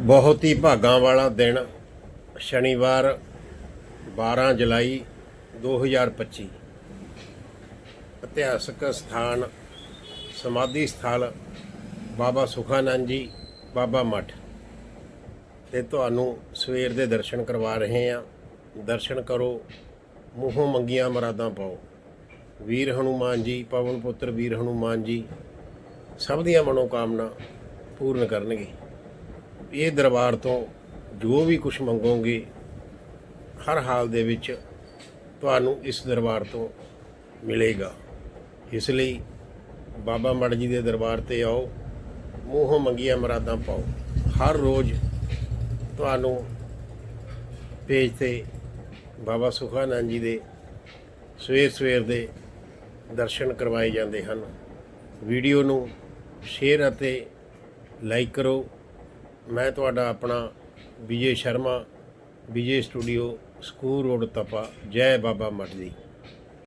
ਬਹੁਤ ਹੀ ਭਾਗਾਂ ਵਾਲਾ ਦਿਨ ਸ਼ਨੀਵਾਰ 12 ਜੁਲਾਈ 2025 ਇਤਿਹਾਸਕ ਸਥਾਨ, ਸਮਾਧੀ ਸਥਲ, ਬਾਬਾ ਸੁਖਾਨੰਦ ਜੀ, ਬਾਬਾ ਮੱਠ। ਤੇ ਤੁਹਾਨੂੰ ਸਵੇਰ ਦੇ ਦਰਸ਼ਨ ਕਰਵਾ ਰਹੇ ਹਾਂ। ਦਰਸ਼ਨ ਕਰੋ, ਮੂੰਹੋਂ ਮੰਗੀਆਂ ਮਰਾਦਾਂ ਪਾਓ। ਵੀਰ ਹਨੂਮਾਨ ਜੀ, ਪਵਨ ਪੁੱਤਰ ਵੀਰ ਹਨੂਮਾਨ ਜੀ, ਸਭ ਦੀਆਂ ਮਨੋਕਾਮਨਾ ਪੂਰਨ ਕਰਨਗੇ। ਇਹ ਦਰਬਾਰ ਤੋਂ ਜੋ ਵੀ ਕੁਝ ਮੰਗੋਗੇ, ਹਰ ਹਾਲ ਦੇ ਵਿੱਚ ਤੁਹਾਨੂੰ ਇਸ ਦਰਬਾਰ ਤੋਂ ਮਿਲੇਗਾ। ਇਸ ਲਈ ਬਾਬਾ ਮੜ ਜੀ ਦੇ ਦਰਬਾਰ ਤੇ ਆਓ, ਮੂੰਹੋਂ ਮੰਗੀਆਂ ਮਰਾਦਾਂ ਪਾਓ। ਹਰ ਰੋਜ਼ ਤੁਹਾਨੂੰ ਪੇਜ ਤੇ ਬਾਬਾ ਸੁਖਾਨੰਦ ਜੀ ਦੇ ਸਵੇਰ ਸਵੇਰ ਦੇ ਦਰਸ਼ਨ ਕਰਵਾਏ ਜਾਂਦੇ ਹਨ। ਵੀਡੀਓ ਨੂੰ ਸ਼ੇਅਰ ਅਤੇ ਲਾਈਕ ਕਰੋ। ਮੈਂ ਤੁਹਾਡਾ ਆਪਣਾ Vijay Sharma Vijay studio school road Tapa ਜੈ ਬਾਬਾ ਮਠ ਜੀ।